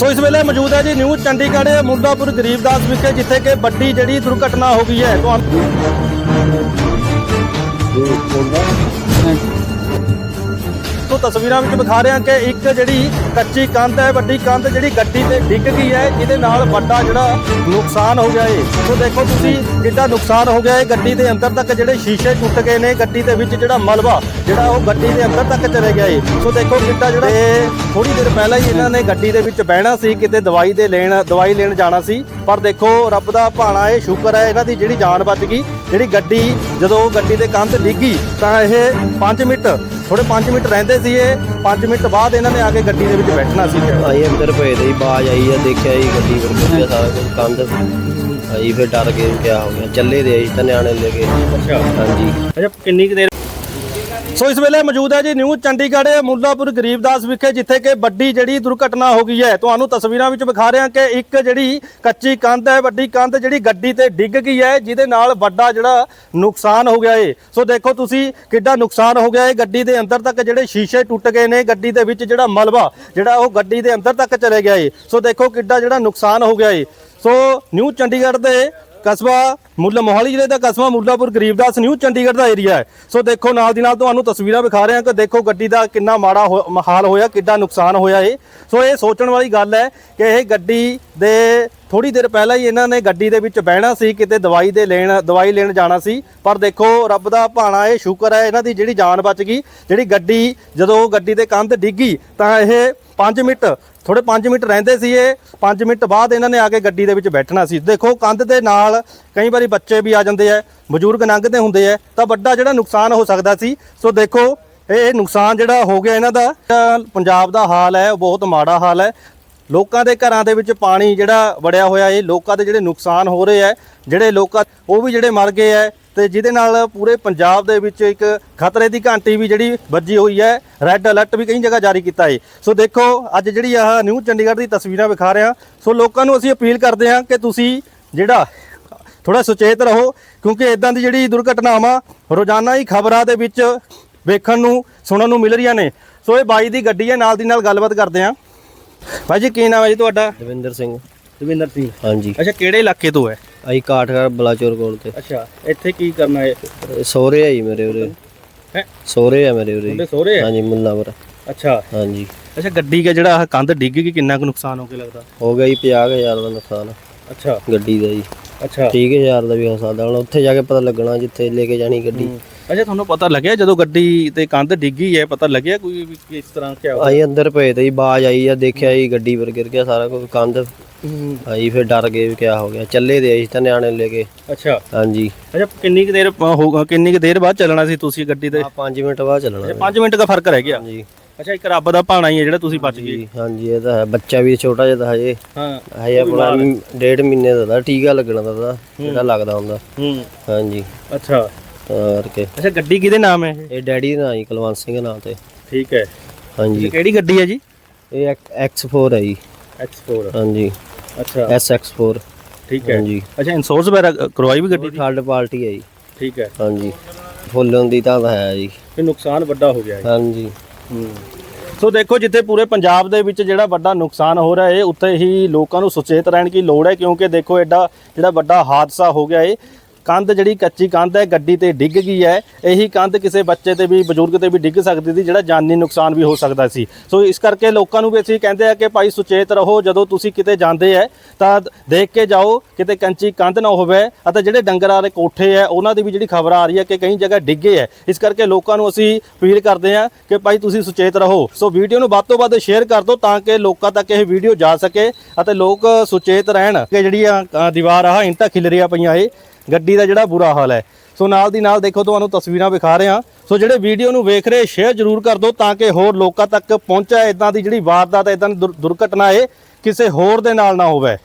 ਸੋ ਇਸ ਵੇਲੇ ਮੌਜੂਦ ਹੈ ਜੀ ਨਿਊ ਚੰਡੀਗੜ੍ਹ ਮੁਰਦਾਪੁਰ ਗਰੀਬਦਾਸ ਵਿਖੇ, ਜਿੱਥੇ ਕਿ ਵੱਡੀ ਜਿਹੜੀ ਦੁਰਘਟਨਾ ਹੋ ਗਈ ਹੈ। ਤੁਹਾਨੂੰ ਤਸਵੀਰਾਂ ਵਿੱਚ ਵਿਖਾ ਰਹੇ ਹਾਂ ਕਿ ਇੱਕ ਜਿਹੜੀ ਕੱਚੀ ਕੰਧ ਹੈ, ਵੱਡੀ ਕੰਧ ਜਿਹੜੀ ਗੱਡੀ ਤੇ ਡਿੱਗ ਗਈ ਹੈ ਜਿਹਦੇ ਨਾਲ ਵੱਡਾ ਜਿਹੜਾ ਨੁਕਸਾਨ ਹੋ ਗਿਆ ਏ। ਸੋ ਦੇਖੋ ਤੁਸੀਂ ਕਿੰਨਾ ਨੁਕਸਾਨ ਹੋ ਗਿਆ ਏ, ਗੱਡੀ ਦੇ ਅੰਦਰ ਤੱਕ ਜਿਹੜੇ ਸ਼ੀਸ਼ੇ ਟੁੱਟ ਗਏ ਨੇ, ਗੱਡੀ ਦੇ ਵਿੱਚ ਜਿਹੜਾ ਮਲਬਾ, ਜਿਹੜਾ ਉਹ ਗੱਡੀ ਦੇ ਅੰਦਰ ਤੱਕ ਚਲੇ ਗਿਆ ਏ। ਸੋ ਦੇਖੋ ਕਿੰਨਾ ਜਿਹੜਾ ਥੋੜੀ ਦੇਰ ਪਹਿਲਾਂ ਹੀ ਇਹਨਾਂ ਨੇ ਗੱਡੀ ਦੇ ਵਿੱਚ ਬਹਿਣਾ ਸੀ, ਕਿਤੇ ਦਵਾਈ ਦੇ ਲੈਣ, ਦਵਾਈ ਲੈਣ ਜਾਣਾ ਸੀ। ਪਰ ਦੇਖੋ, ਰੱਬ ਦਾ ਭਾਣਾ ਇਹ ਸ਼ੁਕਰ ਹੈ, ਇਹਨਾਂ ਦੀ ਜਿਹੜੀ ਜਾਨ ਬਚ ਗਈ। ਜਿਹੜੀ ਗੱਡੀ ਜਦੋਂ ਗੱਡੀ ਦੇ ਕੰਧ ਡਿੱਗੀ ਤਾਂ ਇਹ 5 ਮਿੰਟ ਥੋੜੇ 5 ਮਿੰਟ ਰਹਿੰਦੇ ਸੀ ਇਹ 5 ਮਿੰਟ ਬਾਅਦ ਇਹਨਾਂ ਨੇ ਆ ਕੇ ਗੱਡੀ ਦੇ ਵਿੱਚ ਬੈਠਣਾ ਸੀ। ਆਈ ਅੰਦਰ ਪਏ ਤੇ ਬਾਜ ਆਈ ਆ ਦੇਖਿਆ ਜੀ ਗੱਡੀ ਵਰ ਗਿਆ ਸਾਰਾ ਕੁਝ ਕੰਧ। ਆਈ ਫਿਰ ਡਰ ਗਏ ਕਿਆ ਹੋ ਗਿਆ ਚੱਲੇ ਦੇ ਆਈ ਤਾਂ ਨਿਆਣੇ ਲੈ ਕੇ ਅੱਛਾ। ਹਾਂਜੀ। ਅੱਛਾ ਕਿੰਨੀ ਕੁ ਦੇਰ ਸੋ ਇਸ ਵੇਲੇ ਮੌਜੂਦ ਹੈ ਜੀ ਨਿਊ ਚੰਡੀਗੜ੍ਹ ਮੁੱਲਾਪੁਰ ਗਰੀਬਦਾਸ ਵਿਖੇ, ਜਿੱਥੇ ਕਿ ਵੱਡੀ ਜਿਹੜੀ ਦੁਰਘਟਨਾ ਹੋ ਗਈ ਹੈ। ਤੁਹਾਨੂੰ ਤਸਵੀਰਾਂ ਵਿੱਚ ਵਿਖਾ ਰਿਹਾ ਕਿ ਇੱਕ ਜਿਹੜੀ ਕੱਚੀ ਕੰਧ ਹੈ, ਵੱਡੀ ਕੰਧ ਜਿਹੜੀ ਗੱਡੀ ਤੇ ਡਿੱਗ ਗਈ ਹੈ, ਜਿਹਦੇ ਨਾਲ ਵੱਡਾ ਜਿਹੜਾ ਨੁਕਸਾਨ ਹੋ ਗਿਆ ਏ। ਸੋ ਦੇਖੋ ਤੁਸੀਂ ਕਿੱਡਾ ਨੁਕਸਾਨ ਹੋ ਗਿਆ ਏ। ਗੱਡੀ ਦੇ ਅੰਦਰ ਤੱਕ ਜਿਹੜੇ ਸ਼ੀਸ਼ੇ ਟੁੱਟ ਗਏ ਨੇ, ਗੱਡੀ ਦੇ ਵਿੱਚ ਜਿਹੜਾ ਮਲਬਾ, ਜਿਹੜਾ ਉਹ ਗੱਡੀ ਦੇ ਅੰਦਰ ਤੱਕ ਚਲੇ ਗਿਆ ਏ। ਸੋ ਦੇਖੋ ਕਿੱਡਾ ਜਿਹੜਾ ਨੁਕਸਾਨ ਹੋ ਗਿਆ ਏ। ਸੋ ਨਿਊ ਚੰਡੀਗੜ੍ਹ ਦੇ ਕਸਬਾ ਮੁੱਲਾ ਮੋਹਾਲੀ ਜ਼ਿਲ੍ਹੇ ਦਾ ਕਸਬਾ ਮੁੱਲਾਪੁਰ ਗਰੀਬਦਾਸ ਨਿਊ ਚੰਡੀਗੜ੍ਹ ਦਾ ਏਰੀਆ ਹੈ। ਸੋ ਦੇਖੋ, ਨਾਲ ਦੀ ਨਾਲ ਤੁਹਾਨੂੰ ਤਸਵੀਰਾਂ ਵਿਖਾ ਰਹੇ ਹਾਂ ਕਿ ਦੇਖੋ ਗੱਡੀ ਦਾ ਕਿੰਨਾ ਮਾੜਾ ਹੋ- ਹਾਲ ਹੋਇਆ, ਕਿੱਡਾ ਨੁਕਸਾਨ ਹੋਇਆ ਇਹ। ਸੋ ਇਹ ਸੋਚਣ ਵਾਲੀ ਗੱਲ ਹੈ ਕਿ ਇਹ ਗੱਡੀ ਦੇ ਥੋੜੀ ਦੇਰ ਪਹਿਲਾਂ ਹੀ ਇਹਨਾਂ ਨੇ ਗੱਡੀ ਦੇ ਵਿੱਚ ਬਹਿਣਾ ਸੀ, ਕਿਤੇ ਦਵਾਈ ਦੇ ਲੈਣ, ਦਵਾਈ ਲੈਣ ਜਾਣਾ ਸੀ। ਪਰ ਦੇਖੋ, ਰੱਬ ਦਾ ਭਾਣਾ ਇਹ ਸ਼ੁਕਰ ਹੈ, ਇਹਨਾਂ ਦੀ ਜਿਹੜੀ ਜਾਨ ਬਚ ਗਈ, ਜਿਹੜੀ ਗੱਡੀ, ਜਦੋਂ ਗੱਡੀ ਦੇ ਕੰਧ ਡਿੱਗੀ, ਤਾਂ ਇਹ 5 ਮਿੰਟ ਥੋੜੇ 5 ਮਿੰਟ ਰਹਿੰਦੇ ਸੀ ਇਹ 5 ਮਿੰਟ ਬਾਅਦ ਇਹਨਾਂ ਨੇ ਆ ਕੇ ਗੱਡੀ ਦੇ ਵਿੱਚ ਬੈਠਣਾ ਸੀ। ਦੇਖੋ, ਕੰਧ ਦੇ ਨਾਲ ਕਈ ਵਾਰੀ ਬੱਚੇ ਵੀ ਆ ਜਾਂਦੇ ਆ, ਬਜ਼ੁਰਗ ਲੰਘਦੇ ਹੁੰਦੇ ਆ, ਤਾਂ ਵੱਡਾ ਜਿਹੜਾ ਨੁਕਸਾਨ ਹੋ ਸਕਦਾ ਸੀ। ਸੋ ਦੇਖੋ, ਇਹ ਨੁਕਸਾਨ ਜਿਹੜਾ ਹੋ ਗਿਆ ਇਹਨਾਂ ਦਾ, ਪੰਜਾਬ ਦਾ ਹਾਲ ਹੈ, ਉਹ ਬਹੁਤ ਮਾੜਾ ਹਾਲ ਹੈ। ਲੋਕਾਂ ਦੇ ਘਰਾਂ ਦੇ ਵਿੱਚ ਪਾਣੀ ਜਿਹੜਾ ਵੜਿਆ ਹੋਇਆ ਹੈ ਲੋਕਾਂ ਦੇ ਜਿਹੜੇ ਨੁਕਸਾਨ ਹੋ ਰਹੇ ਹੈ ਜਿਹੜੇ ਲੋਕਾਂ, ਉਹ ਵੀ ਜਿਹੜੇ ਮਰ ਗਏ ਹੈ ਤੇ ਜਿਹਦੇ ਨਾਲ ਪੂਰੇ ਪੰਜਾਬ ਦੇ ਵਿੱਚ ਇੱਕ ਖਤਰੇ ਦੀ ਘੰਟੀ ਵੀ ਜਿਹੜੀ ਵੱਜੀ ਹੋਈ ਹੈ ਰੈੱਡ ਅਲਰਟ ਵੀ ਕਈ ਜਗ੍ਹਾ ਜਾਰੀ ਕੀਤਾ ਹੈ ਸੋ ਦੇਖੋ, ਅੱਜ ਜਿਹੜੀ ਆਹ ਨਿਊ ਚੰਡੀਗੜ੍ਹ ਦੀ ਤਸਵੀਰਾਂ ਵਿਖਾ ਰਿਹਾ, ਸੋ ਲੋਕਾਂ ਨੂੰ ਅਸੀਂ ਅਪੀਲ ਕਰਦੇ ਹਾਂ ਕਿ ਤੁਸੀਂ ਜਿਹੜਾ ਥੋੜਾ ਸੁਚੇਤ ਰਹੋ, ਕਿਉਂਕਿ ਇਦਾਂ ਦੀ ਜਿਹੜੀ ਦੁਰਘਟਨਾਵਾਂ ਰੋਜ਼ਾਨਾ ਹੀ ਖਬਰਾਂ ਦੇ ਵਿੱਚ ਵੇਖਣ ਨੂੰ, ਸੁਣਨ ਨੂੰ ਮਿਲ ਰਹੀਆਂ ਨੇ। ਸੋ ਇਹ ਬਾਈ ਦੀ ਗੱਡੀ ਹੈ ਨਾਲ ਦੀ ਨਾਲ ਗੱਲਬਾਤ ਕਰਦੇ ਹਾਂ। ਭਾਈ ਜੀ ਕੀ ਨਾਮ ਹੈ ਜੀ ਤੁਹਾਡਾ? ਦਵਿੰਦਰ ਸਿੰਘ। ਦਵਿੰਦਰ ਸਿੰਘ। ਹਾਂਜੀ। ਅੱਛਾ ਕਿਹੜੇ ਇਲਾਕੇ ਤੋਂ ਹੈ? ਆਈ ਕਾਠਗੜ ਬਲਾਚੌਰ ਕੋਲ ਤੇ। ਅੱਛਾ ਇੱਥੇ ਕੀ ਕਰਨਾ ਹੈ? ਸਹੁਰੇ ਆਈ ਮੇਰੇ ਉਰੇ। ਹੈ? ਸਹੁਰੇ ਆ ਮੇਰੇ ਉਰੇ ਸਹੁਰੇ ਹੈ ਹਾਂਜੀ ਮੁੱਲਾਵਰ ਅੱਛਾ। ਹਾਂਜੀ। ਅੱਛਾ ਗੱਡੀ ਦਾ ਜਿਹੜਾ ਆਹ ਕੰਧ ਡਿੱਗ ਗਈ ਕਿੰਨਾ ਕੁ ਨੁਕਸਾਨ ਹੋ ਕੇ ਲੱਗਦਾ? ਹੋ ਗਿਆ ਜੀ 50000 ਦਾ ਨੁਕਸਾਨ। ਅੱਛਾ। ਗੱਡੀ ਦਾ ਜੀ। ਅੱਛਾ। 30000 ਦਾ ਵੀ ਹੋ ਸਕਦਾ। ਹੁਣ ਉੱਥੇ ਜਾ ਕੇ ਪਤਾ ਲੱਗਣਾ ਜਿੱਥੇ ਲੈ ਕੇ ਜਾਣੀ ਗੱਡੀ। ਅੱਛਾ ਤੁਹਾਨੂੰ ਪਤਾ ਲੱਗਿਆ ਜਦੋਂ ਗੱਡੀ ਤੇ ਕੰਧ ਡਿੱਗੀ ਹੈ ਪਤਾ ਲੱਗਿਆ ਕੋਈ ਵੀ ਕਿਸ ਤਰ੍ਹਾਂ ਕਿਆ ਹੋਇਆ? ਆਈ ਅੰਦਰ ਪਏ ਤੇ ਜੀ ਬਾਜ ਆਈ ਆ ਦੇਖਿਆ ਜੀ ਗੱਡੀ ਵਰ ਗਿਰ ਗਿਆ ਸਾਰਾ ਕੁਝ ਕੰਧ। ਆਈ ਫਿਰ ਡਰ ਗਏ ਵੀ ਕਿਆ ਹੋ ਗਿਆ ਚੱਲੇ ਦੇ ਆਈ ਤਾਂ ਨਿਆਣੇ ਲੈ ਕੇ। ਅੱਛਾ। ਹਾਂਜੀ। ਅੱਛਾ ਕਿੰਨੀ ਕੁ ਦੇਰ ਪ- ਹੋਊਗਾ ਕਿੰਨੀ ਕੁ ਦੇਰ ਬਾਅਦ ਚੱਲਣਾ ਸੀ ਤੁਸੀਂ ਗੱਡੀ ਤੇ? ਆ 5 ਮਿੰਟ ਬਾਅਦ ਚੱਲਣਾ 5 ਮਿੰਟ ਦਾ ਫ਼ਰਕ ਰਹਿ ਗਿਆ? ਹਾਂਜੀ। ਅੱਛਾ ਇੱਕ ਰੱਬ ਦਾ ਭਾਣਾ ਹੀ ਹੈ ਜਿਹੜਾ ਤੁਸੀਂ ਬਚ ਗਏ। ਜੀ, ਹਾਂਜੀ ਇਹ ਤਾਂ ਹੈ ਬੱਚਾ ਵੀ ਛੋਟਾ ਜਿਹਾ ਤਾਂ ਹਜੇ। ਹਾਂ ਹਜੇ ਆਪਣਾ ਡੇਢ ਮਹੀਨੇ ਦਾ ਤਾਂ ਟੀਕਾ ਲੱਗਣਾ ਦਾ ਤਾਂ ਜਿਹੜਾ ਲੱਗਦਾ ਹੁੰਦਾ। ਹੂੰ। ਹਾਂਜੀ। ਅੱਛਾ। ਤਾਂ ਕਰਕੇ ਅੱਛਾ ਗੱਡੀ ਕਿਹਦੇ ਨਾਮ ਹੈ ਇਹ? ਇਹ ਡੈਡੀ ਦਾ ਜੀ ਕੁਲਵੰਤ ਸਿੰਘ ਦੇ ਨਾਂ ਤੇ। ਠੀਕ ਹੈ। ਹਾਂਜੀ। ਇਹ ਕਿਹੜੀ ਗੱਡੀ ਹੈ ਜੀ? ਇਹ X4 ਹੈ ਜੀ। X4 ਹਾਂਜੀ। ਅੱਛਾ। SX4 ਠੀਕ ਹੈ। ਹਾਂਜੀ। ਅੱਛਾ ਇੰਸ਼ੋਰੈਂਸ ਵਗੈਰਾ ਕਰਵਾਈ ਵੀ ਗੱਡੀ ਦੀ? ਥਰਡ ਪਾਰਟੀ ਹੈ ਜੀ। ਠੀਕ ਹੈ। ਹਾਂਜੀ। ਫੁੱਲ ਹੁੰਦੀ ਤਾਂ ਤਾਂ ਹੈ ਜੀ। ਇਹ ਨੁਕਸਾਨ ਵੱਡਾ ਹੋ ਗਿਆ ਹੈ ਹਾਂਜੀ। ਸੋ ਦੇਖੋ ਜਿੱਥੇ ਪੂਰੇ ਪੰਜਾਬ ਦੇ ਵਿੱਚ ਜਿਹੜਾ ਵੱਡਾ ਨੁਕਸਾਨ ਹੋ ਰਿਹਾ ਹੈ ਉੱਥੇ ਹੀ ਲੋਕਾਂ ਨੂੰ ਸੁਚੇਤ ਰਹਿਣ ਦੀ ਲੋੜ ਹੈ ਕਿਉਂਕਿ ਦੇਖੋ ਐਡਾ ਜਿਹੜਾ ਵੱਡਾ ਹਾਦਸਾ ਹੋ ਗਿਆ ਹੈ ਕੰਧ ਜਿਹੜੀ ਕੱਚੀ ਕੰਧ ਹੈ ਗੱਡੀ ਤੇ ਡਿੱਗ ਗਈ ਹੈ। ਇਹੀ ਕੰਧ ਕਿਸੇ ਬੱਚੇ ਤੇ ਵੀ ਬਜ਼ੁਰਗ ਤੇ ਵੀ ਡਿੱਗ ਸਕਦੀ ਸੀ ਜਿਹੜਾ ਜਾਨੀ ਨੁਕਸਾਨ ਵੀ ਹੋ ਸਕਦਾ ਸੀ। ਸੋ ਇਸ ਕਰਕੇ ਲੋਕਾਂ ਨੂੰ ਵੀ ਅਸੀਂ ਕਹਿੰਦੇ ਆ ਕਿ ਭਾਈ ਸੁਚੇਤ ਰਹੋ ਜਦੋਂ ਤੁਸੀਂ ਕਿਤੇ ਜਾਂਦੇ ਹੈ ਤਾਂ ਦੇਖ ਕੇ ਜਾਓ ਕਿਤੇ ਕੰਚੀ ਕੰਧ ਨਾ ਹੋਵੇ ਅਤੇ ਜਿਹੜੇ ਡੰਗਰ ਵਾਲੇ ਕੋਠੇ ਹੈ ਉਹਨਾਂ ਦੀ ਵੀ ਜਿਹੜੀ ਖਬਰ ਆ ਰਹੀ ਹੈ ਕਿ ਕਈ ਜਗ੍ਹਾ ਡਿੱਗੇ ਹੈ। ਇਸ ਕਰਕੇ ਲੋਕਾਂ ਨੂੰ ਅਸੀਂ ਅਪੀਲ ਕਰਦੇ ਹਾਂ ਕਿ ਭਾਈ ਤੁਸੀਂ ਸੁਚੇਤ ਰਹੋ। ਸੋ ਵੀਡੀਓ ਨੂੰ ਵੱਧ ਤੋਂ ਵੱਧ ਸ਼ੇਅਰ ਕਰ ਦਿਓ ਤਾਂ ਕਿ ਲੋਕਾਂ ਤੱਕ ਇਹ ਵੀਡੀਓ ਜਾ ਸਕੇ ਅਤੇ ਲੋਕ ਸੁਚੇਤ ਰਹਿਣ। ਕਿ ਜਿਹੜੀਆਂ ਅ, ਦੀਵਾਰ ਆ ਇੰਟਾਂ ਖਿਲਰੀਆਂ ਪਈਆਂ ਏ ਗੱਡੀ ਦਾ ਜਿਹੜਾ ਬੁਰਾ ਹਾਲ ਹੈ। ਸੋ ਨਾਲ ਦੀ ਨਾਲ ਦੇਖੋ, ਤੁਹਾਨੂੰ ਤਸਵੀਰਾਂ ਵਿਖਾ ਰਹੇ। ਹਾਂ ਸੋ ਜਿਹੜੇ ਵੀਡੀਓ ਨੂੰ ਵੇਖ ਰਹੇ ਸ਼ੇਅਰ ਜ਼ਰੂਰ ਕਰ ਦਿਓ ਤਾਂ ਕਿ ਹੋਰ ਲੋਕਾਂ ਤੱਕ ਪਹੁੰਚੇ। ਇਦਾਂ ਦੀ ਜਿਹੜੀ ਵਾਰਦਾਤ ਇਦਾਂ ਦੀ ਦੁਰ- ਦੁਰਘਟਨਾ ਹੈ ਕਿਸੇ ਹੋਰ ਦੇ ਨਾਲ ਨਾ ਹੋਵੇ।